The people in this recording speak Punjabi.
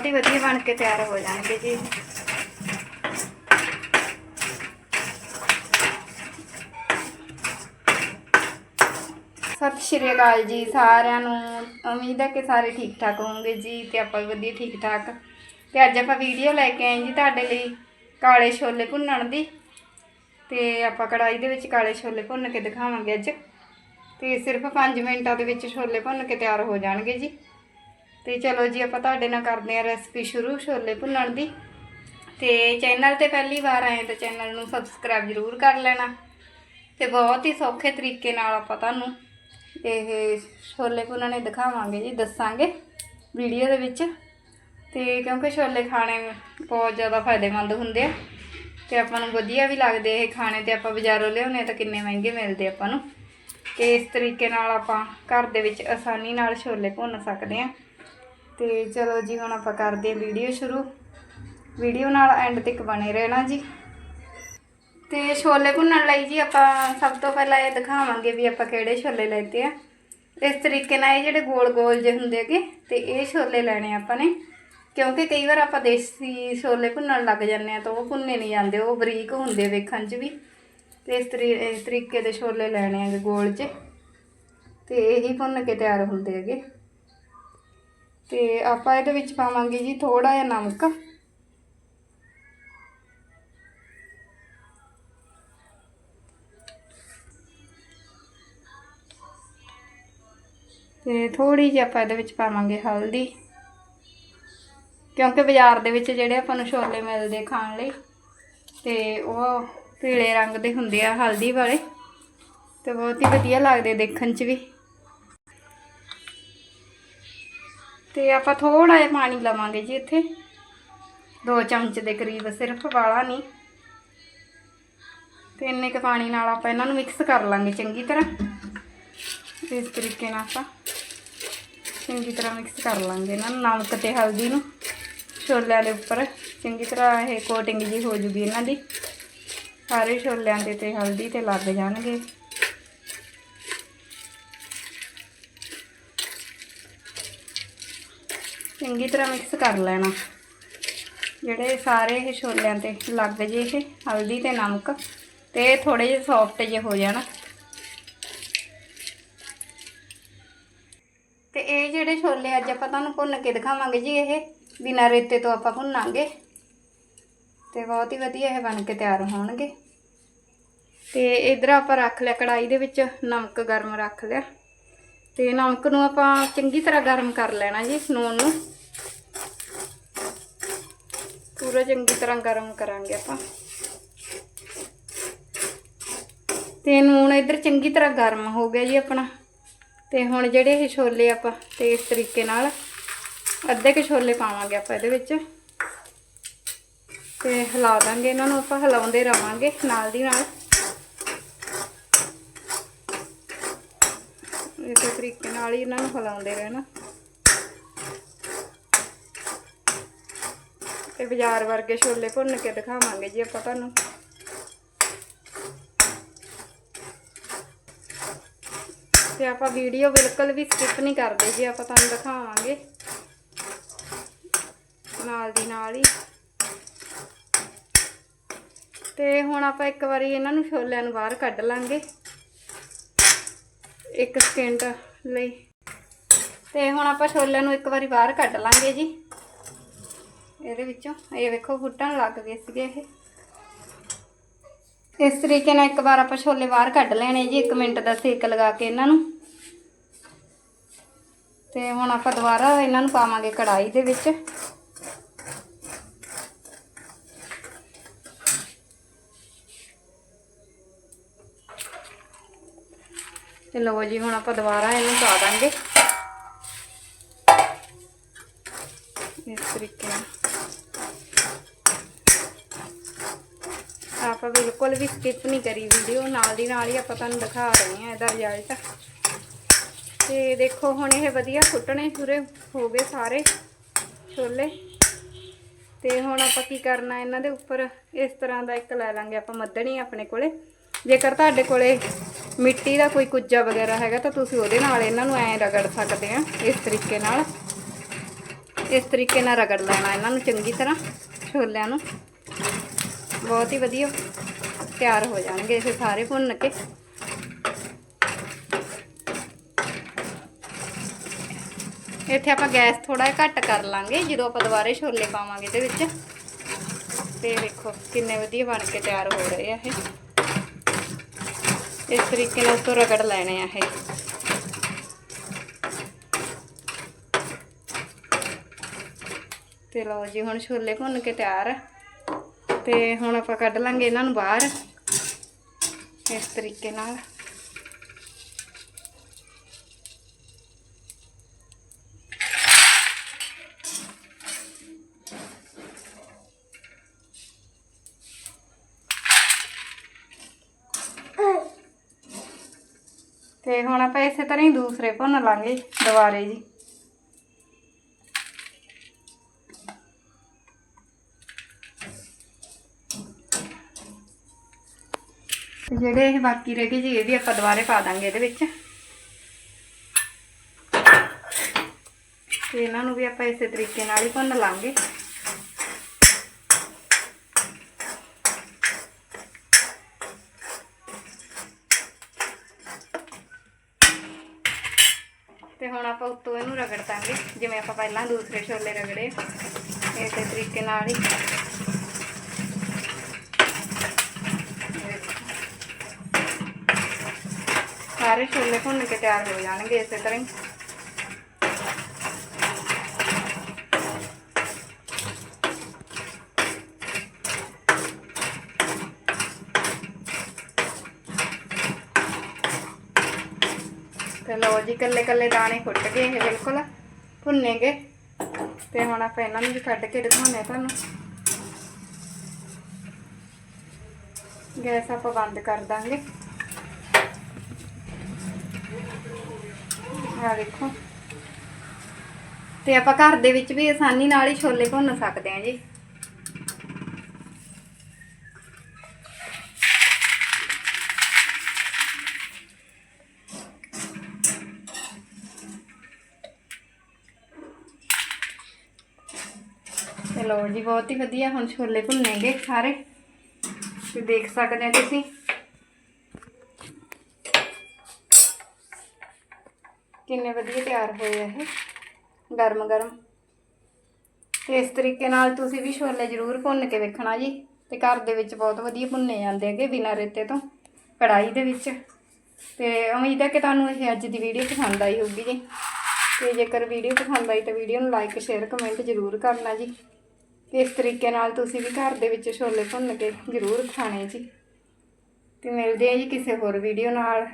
ਬਹੁਤ ਹੀ ਵਧੀਆ ਬਣ ਕੇ ਤਿਆਰ ਹੋ ਜਾਣਗੇ ਜੀ। ਸਤਿ ਸ਼੍ਰੀ ਅਕਾਲ ਜੀ ਸਾਰਿਆਂ ਨੂੰ। ਉਮੀਦ ਹੈ ਕਿ ਸਾਰੇ ਠੀਕ ਠਾਕ ਹੋਵੋਗੇ ਜੀ ਤੇ ਆਪਾਂ ਵਧੀਆ ਠੀਕ ਠਾਕ। ਤੇ ਅੱਜ ਆਪਾਂ ਵੀਡੀਓ ਲੈ ਕੇ ਆਏ ਜੀ ਤੁਹਾਡੇ ਲਈ ਕਾਲੇ ਛੋਲੇ ਭੁੰਨਣ ਦੀ। ਤੇ ਆਪਾਂ ਕੜਾਈ ਦੇ ਵਿੱਚ ਕਾਲੇ ਛੋਲੇ ਭੁੰਨ ਕੇ ਦਿਖਾਵਾਂਗੇ ਅੱਜ। ਤੇ ਸਿਰਫ 5 ਮਿੰਟਾਂ ਦੇ ਵਿੱਚ ਛੋਲੇ ਭੁੰਨ ਕੇ ਤਿਆਰ ਹੋ ਜਾਣਗੇ ਜੀ। ਤੇ ਚਲੋ ਜੀ, ਆਪਾਂ ਤੁਹਾਡੇ ਨਾਲ ਕਰਦੇ ਹਾਂ ਰੈਸਪੀ ਸ਼ੁਰੂ, ਛੋਲੇ ਭੁੰਨਣ ਦੀ। ਤੇ ਚੈਨਲ ਤੇ ਪਹਿਲੀ ਵਾਰ ਆਏ ਤਾਂ ਚੈਨਲ ਨੂੰ ਸਬਸਕ੍ਰਾਈਬ ਜ਼ਰੂਰ ਕਰ ਲੈਣਾ। ਤੇ ਬਹੁਤ ਹੀ ਸੌਖੇ ਤਰੀਕੇ ਨਾਲ ਆਪਾਂ ਤੁਹਾਨੂੰ ਇਹ ਛੋਲੇ ਭੁੰਨਣੇ ਦਿਖਾਵਾਂਗੇ ਜੀ, ਦੱਸਾਂਗੇ ਵੀਡੀਓ ਦੇ ਵਿੱਚ। ਤੇ ਕਿਉਂਕਿ ਛੋਲੇ ਖਾਣੇ ਬਹੁਤ ਜ਼ਿਆਦਾ ਫਾਇਦੇਮੰਦ ਹੁੰਦੇ ਆ, ਤੇ ਆਪਾਂ ਨੂੰ ਵਧੀਆ ਵੀ ਲੱਗਦੇ ਇਹ ਖਾਣੇ, ਤੇ ਆਪਾਂ ਬਾਜ਼ਾਰੋਂ ਲਿਆਉਂਦੇ ਤਾਂ ਕਿੰਨੇ ਮਹਿੰਗੇ ਮਿਲਦੇ ਆਪਾਂ ਨੂੰ। ਤੇ ਇਸ ਤਰੀਕੇ ਨਾਲ ਆਪਾਂ ਘਰ ਦੇ ਵਿੱਚ ਆਸਾਨੀ ਨਾਲ ਛੋਲੇ ਭੁੰਨ ਸਕਦੇ ਹਾਂ। ਤੇ ਚਲੋ ਜੀ, ਹੁਣ ਆਪਾਂ ਕਰਦੇ ਹਾਂ ਵੀਡੀਓ ਸ਼ੁਰੂ। ਵੀਡੀਓ ਨਾਲ ਐਂਡ ਤੱਕ ਬਣੇ ਰਹਿਣਾ ਜੀ। ਤੇ ਛੋਲੇ ਭੁੰਨਣ ਲਈ ਜੀ ਆਪਾਂ ਸਭ ਤੋਂ ਪਹਿਲਾਂ ਇਹ ਦਿਖਾਵਾਂਗੇ ਵੀ ਆਪਾਂ ਕਿਹੜੇ ਛੋਲੇ ਲੈਤੇ ਆ। ਇਸ ਤਰੀਕੇ ਨਾਲ ਇਹ ਜਿਹੜੇ ਗੋਲ ਗੋਲ ਜਿਹੇ ਹੁੰਦੇ ਹੈਗੇ, ਤੇ ਇਹ ਛੋਲੇ ਲੈਣੇ ਆਪਾਂ ਨੇ। ਕਿਉਂਕਿ ਕਈ ਵਾਰ ਆਪਾਂ ਦੇਸੀ ਛੋਲੇ ਭੁੰਨਣ ਲੱਗ ਜਾਂਦੇ ਆ ਤਾਂ ਉਹ ਭੁੰਨੇ ਨਹੀਂ ਜਾਂਦੇ, ਉਹ ਬਰੀਕ ਹੁੰਦੇ ਵੇਖਣ 'ਚ ਵੀ। ਤੇ ਇਸ ਤਰੀ ਇਸ ਤਰੀਕੇ ਦੇ ਛੋਲੇ ਲੈਣੇ ਹੈਗੇ ਗੋਲ 'ਚ। ਤੇ ਇਹੀ ਭੁੰਨ ਕੇ ਤਿਆਰ ਹੁੰਦੇ ਹੈਗੇ। ਤੇ ਆਪਾਂ ਇਹਦੇ ਵਿੱਚ ਪਾਵਾਂਗੇ ਜੀ ਥੋੜਾ ਜਿਹਾ ਨਮਕ। ਤੇ ਥੋੜੀ ਜਿਹੀ ਆਪਾਂ ਇਹਦੇ ਵਿੱਚ ਪਾਵਾਂਗੇ ਹਲਦੀ। ਕਿਉਂਕਿ ਬਾਜ਼ਾਰ ਦੇ ਵਿੱਚ ਜਿਹੜੇ ਆਪਾਂ ਨੂੰ ਛੋਲੇ ਮਿਲਦੇ ਖਾਣ ਲਈ, ਤੇ ਉਹ ਪੀਲੇ ਰੰਗ ਦੇ ਹੁੰਦੇ ਆ, ਹਲਦੀ ਵਾਲੇ। ਤੇ ਬਹੁਤ ਹੀ ਵਧੀਆ ਲੱਗਦੇ ਦੇਖਣ 'ਚ ਵੀ। ਤੇ ਆਪਾਂ ਥੋੜਾ ਜਿਹਾ ਪਾਣੀ ਲਵਾਂਗੇ ਜੀ ਇੱਥੇ। 2 ਚਮਚ ਦੇ ਕਰੀਬ, ਸਿਰਫ ਵਾਲਾ ਨਹੀਂ। ਤੇ ਇੰਨੇ ਕੁ ਪਾਣੀ ਨਾਲ ਆਪਾਂ ਇਹਨਾਂ ਨੂੰ ਮਿਕਸ ਕਰ ਲਾਂਗੇ ਚੰਗੀ ਤਰ੍ਹਾਂ। ਇਸ ਤਰੀਕੇ ਨਾਲ ਆਪਾਂ ਚੰਗੀ ਤਰ੍ਹਾਂ ਮਿਕਸ ਕਰ ਲਾਂਗੇ ਇਹਨਾਂ ਨੂੰ, ਨਮਕ ਤੇ ਹਲਦੀ ਨੂੰ। ਛੋਲਿਆਂ ਦੇ ਉੱਪਰ ਚੰਗੀ ਤਰ੍ਹਾਂ ਇਹ ਕੋਟਿੰਗ ਜੀ ਹੋ ਜੂਗੀ ਇਹਨਾਂ ਦੀ। ਸਾਰੇ ਛੋਲਿਆਂ ਦੇ ਤੇ ਹਲਦੀ ਤੇ ਲੱਗ ਜਾਣਗੇ। ਚੰਗੀ ਤਰ੍ਹਾਂ ਮਿਕਸ ਕਰ ਲੈਣਾ। ਜਿਹੜੇ ਸਾਰੇ ਇਹ ਛੋਲਿਆਂ ਤੇ ਲੱਗ ਜੇ ਇਹ, ਹਲਦੀ ਤੇ ਨਮਕ, ਤੇ ਥੋੜੇ ਜਿਹੇ ਸੌਫਟ ਜਿਹੇ ਹੋ ਜਾਣਾ। ਤੇ ਇਹ ਜਿਹੜੇ ਛੋਲੇ ਅੱਜ ਆਪਾਂ ਤੁਹਾਨੂੰ ਭੁੰਨ ਕੇ ਦਿਖਾਵਾਂਗੇ ਜੀ, ਇਹ ਬਿਨਾਂ ਰੇਤੇ ਤੋਂ ਆਪਾਂ ਭੁੰਨਾਂਗੇ। ਤੇ ਬਹੁਤ ਹੀ ਵਧੀਆ ਇਹ ਬਣ ਕੇ ਤਿਆਰ ਹੋਣਗੇ। ਤੇ ਇਧਰ ਆਪਾਂ ਰੱਖ ਲਿਆ ਕੜਾਈ ਦੇ ਵਿੱਚ, ਨਮਕ ਗਰਮ ਰੱਖ ਲਿਆ। ਤੇ ਨਮਕ ਨੂੰ ਆਪਾਂ ਚੰਗੀ ਤਰ੍ਹਾਂ ਗਰਮ ਕਰ ਲੈਣਾ ਜੀ ਨੂਨ ਨੂੰ। ਪੂਰਾ ਚੰਗੀ ਤਰ੍ਹਾਂ ਗਰਮ ਕਰਾਂਗੇ ਆਪਾਂ। ਤੇ ਨੂਨ ਇਧਰ ਚੰਗੀ ਤਰ੍ਹਾਂ ਗਰਮ ਹੋ ਗਿਆ ਜੀ ਆਪਣਾ। ਤੇ ਹੁਣ ਜਿਹੜੇ ਇਹ ਛੋਲੇ ਆਪਾਂ, ਤੇ ਇਸ ਤਰੀਕੇ ਨਾਲ ਅੱਧੇ ਕੁ ਛੋਲੇ ਪਾਵਾਂਗੇ ਆਪਾਂ ਇਹਦੇ ਵਿੱਚ। ਤੇ ਹਿਲਾ ਦਾਂਗੇ ਇਹਨਾਂ ਨੂੰ, ਆਪਾਂ ਹਿਲਾਉਂਦੇ ਰਵਾਂਗੇ ਨਾਲ ਦੀ ਨਾਲ। ਇਸੇ ਤਰੀਕੇ ਨਾਲ ਹੀ ਇਹਨਾਂ ਨੂੰ ਹਿਲਾਉਂਦੇ ਰਹਿਣਾ। ਤੇ ਬਾਜ਼ਾਰ ਵਰਗੇ ਛੋਲੇ ਭੁੰਨ ਕੇ ਦਿਖਾਵਾਂਗੇ ਜੀ ਆਪਾਂ ਤੁਹਾਨੂੰ। ਤੇ ਆਪਾਂ ਵੀਡੀਓ ਬਿਲਕੁਲ ਵੀ ਸਕਿਪ ਨਹੀਂ ਕਰਦੇ ਜੀ, ਆਪਾਂ ਤੁਹਾਨੂੰ ਦਿਖਾਵਾਂਗੇ। ਨਾਲ ਦੀ ਨਾਲ ਹੀ। ਤੇ ਹੁਣ ਆਪਾਂ ਇੱਕ ਵਾਰੀ ਇਹਨਾਂ ਨੂੰ ਛੋਲਿਆਂ ਨੂੰ ਬਾਹਰ ਕੱਢ ਲਾਂਗੇ। ਇੱਕ ਸਕਿੰਟ ਲਈ। ਤੇ ਹੁਣ ਆਪਾਂ ਛੋਲਿਆਂ ਨੂੰ ਇੱਕ ਵਾਰੀ ਬਾਹਰ ਕੱਢ ਲਾਂਗੇ ਜੀ। ਇਹਦੇ ਵਿੱਚੋਂ। ਇਹ ਵੇਖੋ ਫੁੱਟਣ ਲੱਗ ਗਏ ਸੀਗੇ ਇਹ। ਇਸ ਤਰੀਕੇ ਨਾਲ ਇੱਕ ਵਾਰ ਆਪਾਂ ਛੋਲੇ ਬਾਹਰ ਕੱਢ ਲੈਣੇ ਜੀ 1 ਮਿੰਟ ਦਾ ਸੇਕ ਲਗਾ ਕੇ ਇਹਨਾਂ ਨੂੰ। ਤੇ ਹੁਣ ਆਪਾਂ ਦੁਬਾਰਾ ਇਹਨਾਂ ਨੂੰ ਪਾਵਾਂਗੇ ਕੜਾਈ ਦੇ ਵਿੱਚ। ਤੇ ਲਓ ਜੀ, ਹੁਣ ਆਪਾਂ ਦੁਬਾਰਾ ਇਹਨੂੰ ਪਾ ਦਾਂਗੇ। ਇਸ ਤਰੀਕੇ ਨਾਲ। ਆਪਾਂ ਬਿਲਕੁਲ ਵੀ ਸਕਿਪ ਨਹੀਂ ਕਰੀ ਵੀਡੀਓ, ਨਾਲ ਦੀ ਨਾਲ ਹੀ ਆਪਾਂ ਤੁਹਾਨੂੰ ਦਿਖਾ ਰਹੇ ਹਾਂ ਇਹਦਾ ਰਿਜ਼ਲਟ ਤੇ ਦੇਖੋ, ਹੁਣ ਇਹ ਵਧੀਆ ਫੁੱਟਣੇ ਪੂਰੇ ਹੋ ਗਏ ਸਾਰੇ ਛੋਲੇ। ਤੇ ਹੁਣ ਆਪਾਂ ਕੀ ਕਰਨਾ, ਇਹਨਾਂ ਦੇ ਉੱਪਰ ਇਸ ਤਰ੍ਹਾਂ ਦਾ ਇੱਕ ਲੈ ਲਾਂਗੇ, ਆਪਾਂ ਮੱਧਣੀ ਆਪਣੇ ਕੋਲੇ। ਜੇਕਰ ਤੁਹਾਡੇ ਕੋਲੇ ਮਿੱਟੀ ਦਾ ਕੋਈ ਕੁੱਜਾ ਵਗੈਰਾ ਹੈਗਾ ਤਾਂ ਤੁਸੀਂ ਉਹਦੇ ਨਾਲ ਇਹਨਾਂ ਨੂੰ ਐਂ ਰਗੜ ਸਕਦੇ ਆ, ਇਸ ਤਰੀਕੇ ਨਾਲ। ਇਸ ਤਰੀਕੇ ਨਾਲ ਰਗੜ ਲੈਣਾ ਇਹਨਾਂ ਨੂੰ ਚੰਗੀ ਤਰ੍ਹਾਂ, ਛੋਲਿਆਂ ਨੂੰ। ਬਹੁਤ ਹੀ ਵਧੀਆ ਤਿਆਰ ਹੋ ਜਾਣਗੇ ਇਹ ਸਾਰੇ ਭੁੰਨ ਕੇ। ਇੱਥੇ ਆਪਾਂ ਗੈਸ ਥੋੜਾ ਜਿਹਾ ਘੱਟ ਕਰ ਲਾਂਗੇ, ਜਦੋਂ ਆਪਾਂ ਦੁਬਾਰੇ ਛੋਲੇ ਪਾਵਾਂਗੇ ਇਹਦੇ ਵਿੱਚ। ਤੇ ਦੇਖੋ ਕਿੰਨੇ ਵਧੀਆ ਬਣ ਕੇ ਤਿਆਰ ਹੋ ਰਹੇ ਆ ਇਹ। ਇਸ ਤਰੀਕੇ ਨਾਲ ਉੱਤੋਂ ਰਗੜ ਲੈਣੇ ਆ ਇਹ। ਤੇ ਲਓ ਜੀ, ਹੁਣ ਛੋਲੇ ਭੁੰਨ ਕੇ ਤਿਆਰ। ਆ ਤੇ ਹੁਣ ਆਪਾਂ ਕੱਢ ਲਾਂਗੇ ਇਹਨਾਂ ਨੂੰ ਬਾਹਰ। ਇਸ ਤਰੀਕੇ ਨਾਲ। ਤੇ ਹੁਣ ਆਪਾਂ ਇਸੇ ਤਰ੍ਹਾਂ ਹੀ ਦੂਸਰੇ ਭੁੰਨ ਲਾਂਗੇ ਦੁਬਾਰੇ ਜੀ। ਜਿਹੜੇ ਇਹ ਬਾਕੀ ਰਹਿ ਗਏ ਜੀ, ਇਹ ਵੀ ਆਪਾਂ ਦੁਬਾਰੇ ਪਾ ਦਾਂਗੇ ਇਹਦੇ ਵਿੱਚ। ਤੇ ਇਹਨਾਂ ਨੂੰ ਵੀ ਆਪਾਂ ਇਸੇ ਤਰੀਕੇ ਨਾਲ ਹੀ ਭੁੰਨ ਲਾਂਗੇ। ਤੇ ਹੁਣ ਆਪਾਂ ਉੱਤੋਂ ਇਹਨੂੰ ਰਗੜ ਦਾਂਗੇ, ਜਿਵੇਂ ਆਪਾਂ ਪਹਿਲਾਂ ਦੂਸਰੇ ਛੋਲੇ ਰਗੜੇ ਇਸੇ ਤਰੀਕੇ ਨਾਲ ਹੀ। ਸਾਰੇ ਛੋਲੇ ਭੁੰਨ ਕੇ ਤਿਆਰ ਹੋ ਜਾਣਗੇ ਇਸੇ ਤਰ੍ਹਾਂ ਹੀ। ਤੇ ਲਓ ਜੀ ਕੱਲੇ ਕੱਲੇ ਦਾਣੇ ਫੁੱਟ ਗਏ ਇਹ ਬਿਲਕੁਲ ਭੁੰਨੇ ਗਏ। ਤੇ ਹੁਣ ਆਪਾਂ ਇਹਨਾਂ ਨੂੰ ਵੀ ਕੱਢ ਕੇ ਦਿਖਾਉਣੇ ਤੁਹਾਨੂੰ। ਗੈਸ ਆਪਾਂ ਬੰਦ ਕਰ ਦਾਂਗੇ। ਆ ਦੇਖੋ। ਤੇ ਆਪਾਂ ਘਰ ਦੇ ਵਿੱਚ ਵੀ ਆਸਾਨੀ ਨਾਲ ਹੀ ਛੋਲੇ ਭੁੰਨ ਸਕਦੇ ਹਾਂ ਜੀ। ਚਲੋ ਜੀ, ਬਹੁਤ ਹੀ ਵਧੀਆ ਹੁਣ ਛੋਲੇ ਭੁੰਨੇਗੇ ਸਾਰੇ। ਤੇ ਦੇਖ ਸਕਦੇ ਹੋ ਤੁਸੀਂ। ਕਿੰਨੇ ਵਧੀਆ ਤਿਆਰ ਹੋਏ ਆ ਇਹ ਗਰਮ ਗਰਮ ਤੇ ਇਸ ਤਰੀਕੇ ਨਾਲ ਤੁਸੀਂ ਵੀ ਛੋਲੇ ਜ਼ਰੂਰ ਭੁੰਨ ਕੇ ਵੇਖਣਾ ਜੀ, ਤੇ ਘਰ ਦੇ ਵਿੱਚ ਬਹੁਤ ਵਧੀਆ ਭੁੰਨੇ ਜਾਂਦੇ ਹੈਗੇ ਬਿਨਾਂ ਰੇਤੇ ਤੋਂ ਕੜਾਈ ਦੇ ਵਿੱਚ। ਤੇ ਉਮੀਦ ਹੈ ਕਿ ਤੁਹਾਨੂੰ ਇਹ ਅੱਜ ਦੀ ਵੀਡੀਓ ਪਸੰਦ ਆਈ ਹੋਊਗੀ ਜੀ। ਤੇ ਜੇਕਰ ਵੀਡੀਓ ਪਸੰਦ ਆਈ ਤਾਂ ਵੀਡੀਓ ਨੂੰ ਲਾਈਕ ਸ਼ੇਅਰ ਕਮੈਂਟ ਜ਼ਰੂਰ ਕਰਨਾ ਜੀ। ਇਸ ਤਰੀਕੇ ਨਾਲ ਤੁਸੀਂ ਵੀ ਘਰ ਦੇ ਵਿੱਚ ਛੋਲੇ ਭੁੰਨ ਕੇ ਜ਼ਰੂਰ ਖਾਣੇ ਜੀ। ਤੇ ਮਿਲਦੇ ਆ ਜੀ ਕਿਸੇ ਹੋਰ ਵੀਡੀਓ ਨਾਲ।